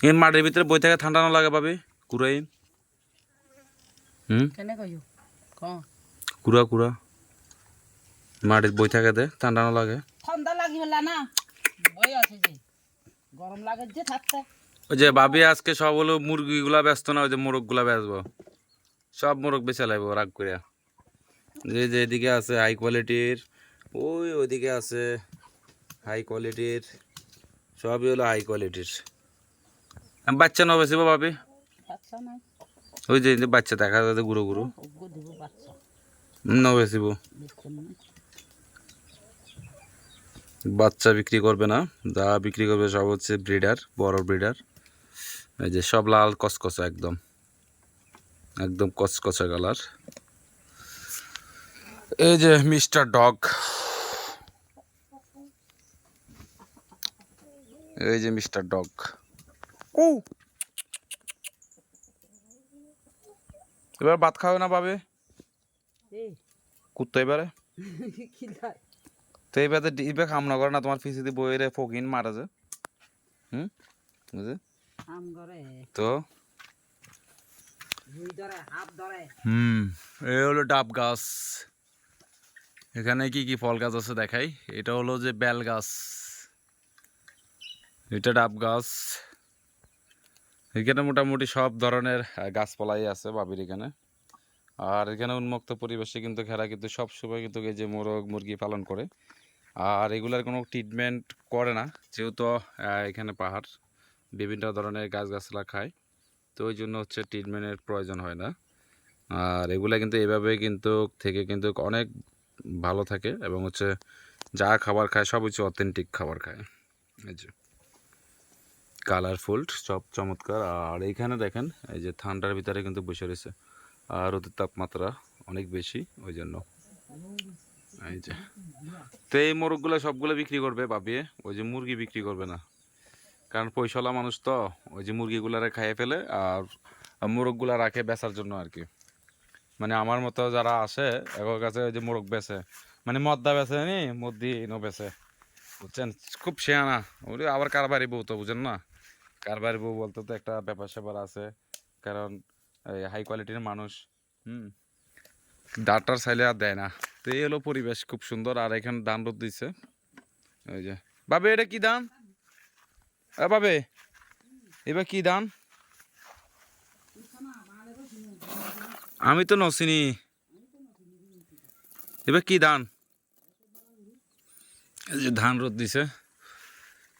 এই মাটির ভিতরে বই থাকে ঠান্ডা না লাগে পাবি কুড়াই হুম? কেনে কইও ক কুড়া কুড়া। মাটির বই থাকে দে ঠান্ডা না লাগে। ঠান্ডা লাগিবেলা না। বই আছে যে। গরম লাগে যে থাকতে। ওই যে ভাবি আজকে সব হলো মুরগিগুলা ব্যস্ত না ওই যে মোরগগুলা বেচবো। সব মোরগ বেচে লাগবো রাগ করিয়া যে যে এদিকে আছে হাই কোয়ালিটির ওই ওইদিকে আছে হাই কোয়ালিটির সবই হলো হাই কোয়ালিটির বাচ্চা ন বাচ্চা নাই। ওই যে বাচ্চা দেখা যাচ্ছে গুঁড়ো ন দেখছেন না বাচ্চা। বিক্রি করবে না যা বিক্রি করবে সব হচ্ছে ব্রিডার বড় ব্রিডার এই যে সব লাল কসকসা একদম। একদম কসকসা কালার এই যে মিস্টার ডগ। এই যে মিস্টার ডগ। ও এবার ভাত খাবে না পাবে এই। কুত্তা এবারে? কি তো এবারে ইবে কামনা করে না তোমার ফিসিতে বইরে ফকিন মারা যে হুম বুঝে ধরে। তো? দুই ধরে হাত ধরে। হুম এই হলো ডাব গাছ। এখানে কি কি ফল গাছ আছে দেখাই? এটা হলো যে বেল গাছ। এটা ডাব গাছ। এখানে মোটামুটি সব ধরনের গাছপালাই আছে বাবির এখানে। আর এখানে উন্মুক্ত পরিবেশে কিন্তু খেলা কিন্তু সব সময় কিন্তু এই যে মোরগ, মুরগি পালন করে। আর এগুলার কোনো ট্রিটমেন্ট করে না, যেহেতু এখানে পাহাড়, বিভিন্ন ধরনের গাছগাছলা খায়। তো ওই জন্য হচ্ছে ট্রিটমেন্টের প্রয়োজন হয় না। আর এগুলা কিন্তু এভাবে কিন্তু থেকে কিন্তু অনেক ভালো থাকে এবং হচ্ছে যা খাবার খায় সব হচ্ছে অথেন্টিক খাবার খায়। এই যে। কালারফুল সব চমৎকার। আর এইখানে দেখেন, এই যে ঠান্ডার ভিতরে কিন্তু বসে রয়েছে। আর ওদের তাপমাত্রা অনেক বেশি ওই জন্য এই যে। তো এই মোরগগুলো সবগুলো বিক্রি করবে ভাবিয়ে ওই যে মুরগি বিক্রি করবে না। কারণ পয়সাওয়ালা মানুষ তো, ওই যে মুরগিগুলারে খাইয়ে ফেলে আর মোরগগুলা রাখে বেচার জন্য আর কি। মানে আমার মতো যারা আসে, এগোর কাছে ওই যে মোরগ বেচে। মানে মদ্দা বেচে নি, মদ্দি নো বেচে। বুঝছেন? খুব শেয়ানা। ওরে আবার কারবারি বউ তো, বুঝেন না? কারবারি বউ বলতে তো একটা ব্যাপার স্যাপার আছে। কারণ হাই কোয়ালিটির মানুষ, হুম, ডাক্তার চাইলে আর দেয় না। তো এই হলো পরিবেশ, খুব সুন্দর। আর এখানে দান রোদ দিচ্ছে ওই যে বাবে এটা কি দান বাবে এবার কি দান আমি তো নসিনি এবার কি ধান ধান রোদ দিছে।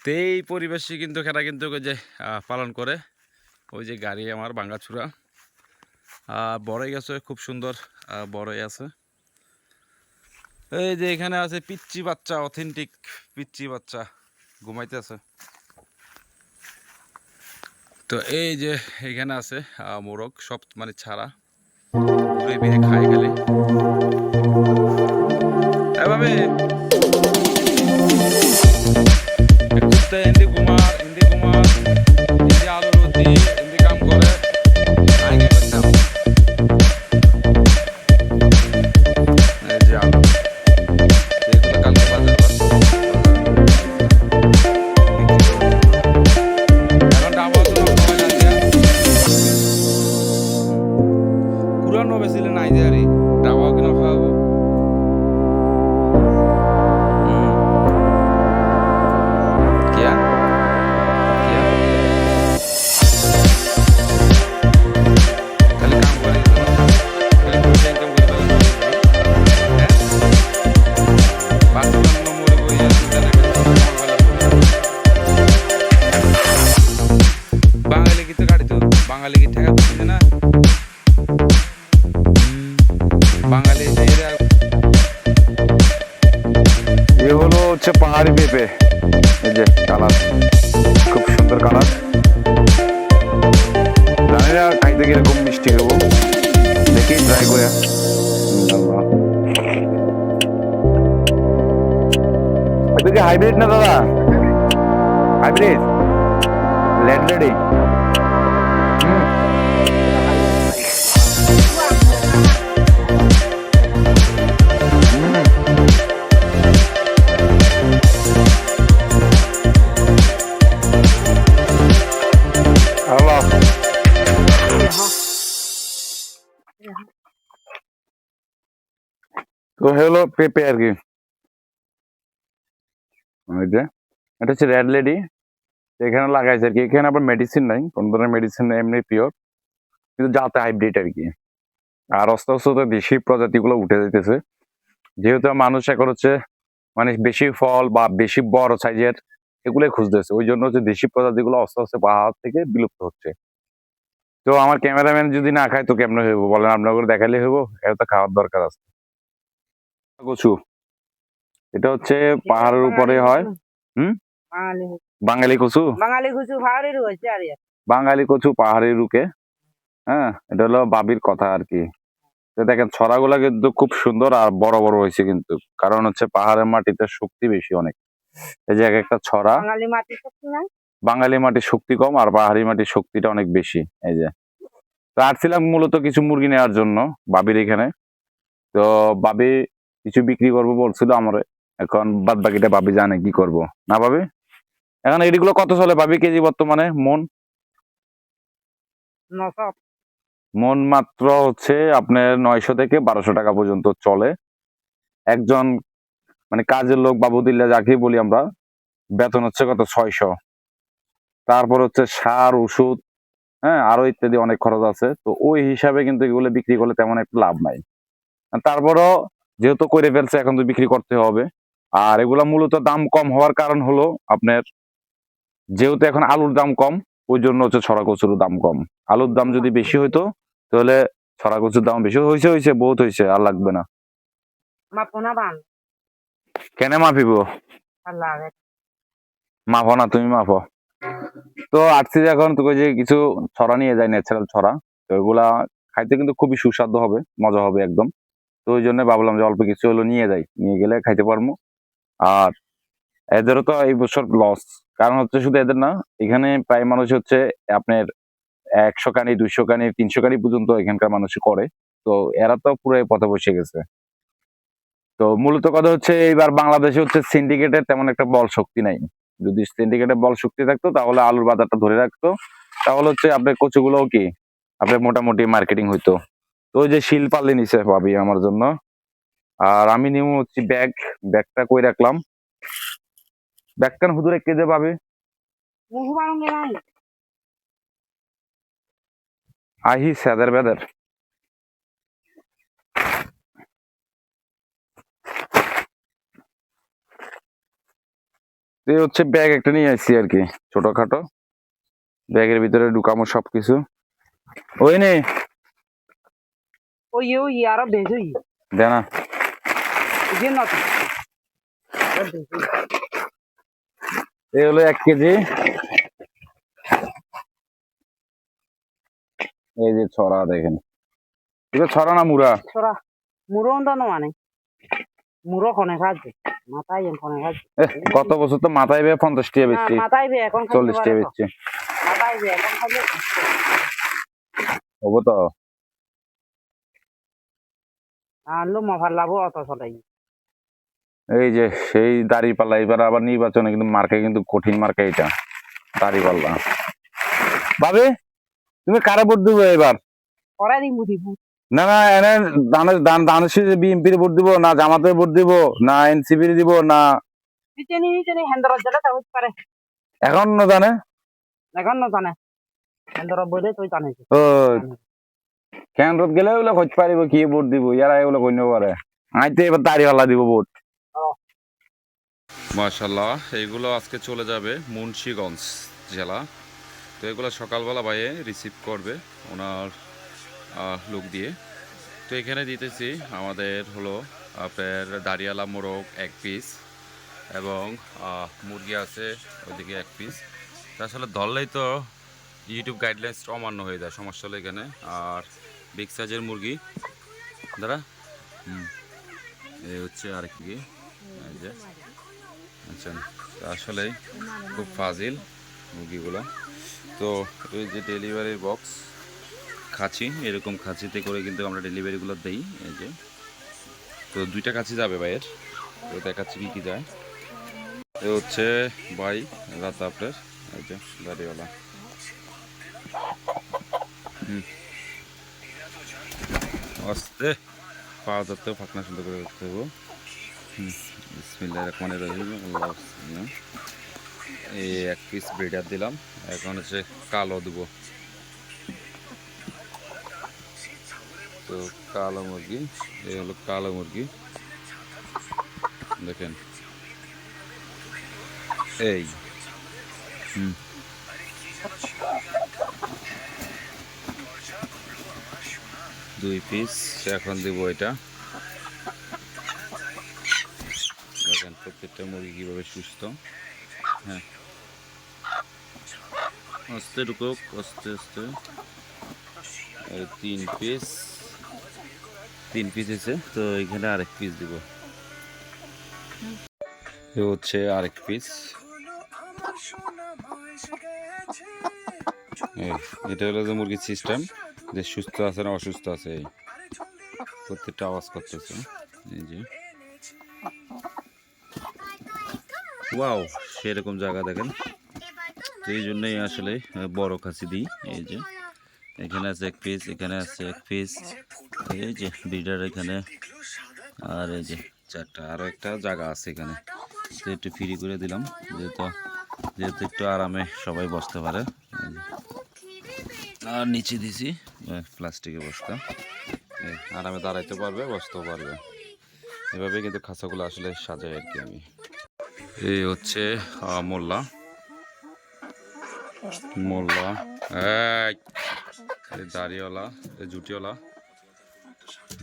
তো এই পরিবেশে কিন্তু খেলা কিন্তু যে পালন করে। ওই যে গাড়ি আমার ভাঙ্গাচুরা বড়ই গেছে, খুব সুন্দর বড়ই আছে। এই যে এখানে আছে পিচ্চি বাচ্চা অথেন্টিক পিচ্চি বাচ্চা ঘুমাইতে আছে। তো এই যে এখানে আছে মোরগ, সব মানে ছাড়া। ঘুরে বেড়ে গেলে এভাবে te indigo ma indigo ma indialo roti तो हाइब्रिड ना दादा. हाइब्रिड लेट रेडी हेलो पे पे এটা হচ্ছে রেড লেডি এখানে লাগাইছে আর কি। এখানে আবার মেডিসিন নাই, কোন ধরনের মেডিসিন এমনি পিওর কিন্তু যাতে হাইব্রিড আর কি। আর আস্তে আস্তে তো দেশি প্রজাতিগুলো উঠে যাইতেছে। যেহেতু মানুষ এখন হচ্ছে মানে বেশি ফল বা বেশি বড় সাইজের এগুলোই খুঁজতেছে। ওই জন্য হচ্ছে দেশি প্রজাতিগুলো আস্তে আস্তে পাহাড় থেকে বিলুপ্ত হচ্ছে। তো আমার ক্যামেরাম্যান যদি না খায়, তো কেমনে হইব বলেন? আপনাকে দেখালে হইব এটা খাওয়ার দরকার আছে। কচু এটা হচ্ছে পাহাড়ের উপরে হয়। বাঙালি বাঙালি কচু? বাঙালি কচু পাহাড়ি রুকে হ্যাঁ এটা হলো বাবির কথা আর কি। তো দেখেন ছড়াগুলা কিন্তু খুব সুন্দর আর বড় বড় হয়েছে কিন্তু। কারণ হচ্ছে পাহাড়ের মাটিতে শক্তি বেশি অনেক। এই যে এক একটা ছড়া। বাঙালি মাটি বাঙালি মাটির শক্তি কম আর পাহাড়ি মাটির শক্তিটা অনেক বেশি। এই যে। তো আসছিলাম মূলত কিছু মুরগি নেওয়ার জন্য বাবির এখানে। তো বাবি কিছু বিক্রি করব বলছিল আমার। এখন বাদ বাকিটা বাবি জানে কি করব। না বাবি এখন এগুলো কত চলে বাবি কেজি বর্তমানে? মন? মন মাত্র হচ্ছে আপনার নয়শো থেকে বারোশো টাকা পর্যন্ত চলে। একজন মানে কাজের লোক বাবুদিল্লা যাকে বলি আমরা বেতন হচ্ছে কত? ছয়শো। তারপর হচ্ছে সার ওষুধ হ্যাঁ আরও ইত্যাদি অনেক খরচ আছে। তো ওই হিসাবে কিন্তু এগুলো বিক্রি করলে তেমন একটা লাভ নাই। তারপরও যেহেতু করে ফেলছে এখন তো বিক্রি করতে হবে। আর এগুলা মূলত দাম কম হওয়ার কারণ হলো আপনার যেহেতু এখন আলুর দাম কম ওই জন্য হচ্ছে ছড়া কচুর দাম কম। আলুর দাম যদি বেশি হইতো তাহলে ছড়া কচুর দাম বেশি হয়েছে হয়েছে বহুত হয়েছে আর লাগবে না। কেন লাগে মাফো না তুমি মাফো তো আসছি এখন তোকে যে কিছু ছড়া নিয়ে যায় ন্যাচারাল ছড়া তো এগুলা খাইতে কিন্তু খুবই সুস্বাদু হবে মজা হবে একদম। তো ওই জন্য ভাবলাম যে অল্প কিছু হলো নিয়ে যাই নিয়ে গেলে খাইতে পারব আর এদেরও তো এই বছর লস কারণ হচ্ছে শুধু এদের না, এখানে প্রায় মানুষ হচ্ছে আপনার একশো কানি দুইশো কানি তিনশো কানি পর্যন্ত এখানকার মানুষ করে। তো এরা তো পুরো পথে বসে গেছে। তো মূলত কথা হচ্ছে এইবার বাংলাদেশে হচ্ছে সিন্ডিকেটের তেমন একটা বল শক্তি নাই। যদি সিন্ডিকেটের বল শক্তি থাকতো, তাহলে আলুর বাজারটা ধরে রাখতো। তাহলে হচ্ছে আপনার কচুগুলো কি, আপনার মোটামুটি মার্কেটিং হইতো। তো ওই যে শিল পাল্লে নিছে ভাবি আমার জন্য। আর আমি নিব হচ্ছে ব্যাগ ব্যাগটা কই রাখলাম? ব্যাগটা হুদুরে কে যে পাবে আহি স্যাদের বেদের এই হচ্ছে ব্যাগ একটা নিয়ে আসছি আর কি ছোটখাটো। ব্যাগের ভিতরে ঢুকামো সবকিছু। ওই নে। ওই ওই আরও বেশি দেনা। এই হলো এক কেজি। এই যে ছড়া দেখেন। এটা ছড়া না মুড়া? সরা মুরো অন্তন মানে। মুরো খনে খাচ্ছে মাথায় খনে খাচ্ছে গত বছর তো মাথায় বেয়ে পঞ্চাশ টাকা বেচছি। মাথায় বে এখন চল্লিশ টাকা। বেচছি। মাথায় বে এখন হব তো। আনলো মফার লাভ অত সদাই এই যে সেই দাড়ি পাল্লা এবার আবার নির্বাচনে কিন্তু মার্কে কিন্তু কঠিন মার্কা এটা দাড়ি পাল্লা ভাবে তুমি কারে ভোট দিবো এবার? না না এনে দানের দান দানের শীষে বিএনপির ভোট দিব না জামাতের ভোট দিব না এনসিপির দিব না এখন না জানে? এখন না জানে কেন্দ্রত গেলে ওগুলো খোঁজ পারিব কি ভোট দিব? ইয়ারা এগুলো কই নেব পারে আইতে এবার দাড়ি পাল্লা দিব ভোট। মাশাল্লাহ এইগুলো আজকে চলে যাবে মুন্সিগঞ্জ জেলা। তো এগুলো সকালবেলা বাইরে রিসিভ করবে ওনার লোক দিয়ে। তো এখানে দিতেছি আমাদের হলো আপনার দাঁড়িয়ালা মোরগ এক পিস এবং মুরগি আছে ওইদিকে এক পিস আসলে ধরলেই তো ইউটিউব গাইডলাইন্স অমান্য হয়ে যায়, সমস্যা হলো এখানে। আর বিগ সাইজের মুরগি, দাঁড়া। হুম, এই হচ্ছে আর কি যে। তো আসলেই খুব ফাজিল মুরগিগুলো। তো এই যে ডেলিভারির বক্স, খাঁচি, এরকম খাঁচিতে করে কিন্তু আমরা ডেলিভারিগুলো দেই, এই যে। তো দুইটা কাছি যাবে ভাইয়ের, তো দেখাচ্ছি কি কি যায়। এ হচ্ছে ভাই রাত আপনার এই যে দাড়িওয়ালা। হুম। আস্তে, পাওয়া ধরতেও ফাঁকনা সুন্দর করে করতে হবে। বিসমিল্লাহ রহমান রহিম আল্লাহ। এই এক পিস ব্রিডার দিলাম। এখন হচ্ছে কালো দেবো। তো কালো মুরগি, এই হলো কালো মুরগি। দেখেন। এই। দুই পিস এখন দিব এটা দেখেন প্রত্যেকটা মুরগি কীভাবে সুস্থ? হ্যাঁ। আস্তে ঢুকুক আস্তে আস্তে তিন পিস তিন পিস এসে তো এখানে আরেক পিস দিব। হচ্ছে আরেক পিস এটা হলো যে মুরগির সিস্টেম যে সুস্থ আছে না অসুস্থ আছে। প্রত্যেকটা আওয়াজ করতেছে। এই যে। ওয়াও সেরকম জায়গা দেখেন। তো এই জন্যই আসলে বড় খাসি দিই এই যে, এখানে আছে এক পিস এখানে আছে এক পিস এই যে বিডার এখানে। আর এই যে, চারটা আরও একটা জায়গা আছে এখানে। তো একটু ফ্রি করে দিলাম, যেহেতু যেহেতু একটু আরামে সবাই বসতে পারে। আর নিচে দিছি প্লাস্টিকের বস্তা আরামে দাঁড়াইতে পারবে, বসতেও পারবে। এভাবে কিন্তু খাঁচাগুলো আসলে সাজাই আর কি আমি। এই হচ্ছে মোল্লা। মোল্লা। দাড়িওয়ালা এই জুটিওয়ালা।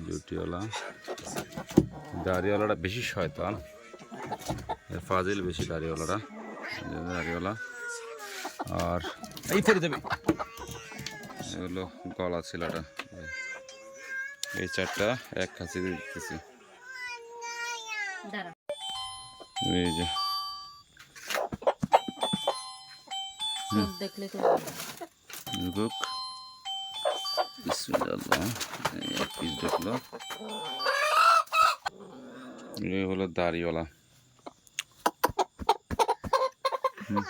জুটিওয়ালা। দাড়িওয়ালাটা বেশি শয়তান। ফাজিল বেশি দাড়িওয়ালাটা। দাড়িওয়ালা। আর এই পরে দেবে। এগুলো গলা ছিলাটা। এই চারটা এক খাসি দিয়ে দিতেছি এই যে দেখলে তো ঢুকুক বিসমিল্লাহ এই এক পিস ঢুকলো এই হলো দাড়িওয়ালা হুম,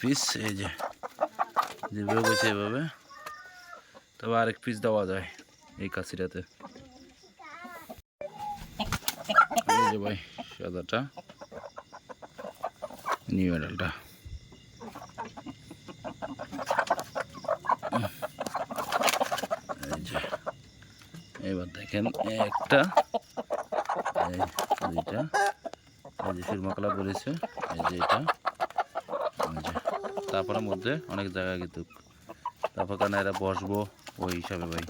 পিস এই যে যেভাবে বসে এভাবে তবে আরেক পিস দেওয়া যায় এই কাছিটাতে। ভাই, সাদাটা, নিউ মডেলটা এবার দেখেন একটা, এই দুইটা। এই যে সুরমা বলেছে এই যে এটা। তারপরে মধ্যে অনেক জায়গা কিন্তু। তারপর কেন এরা বসবো? ওই হিসাবে ভাই।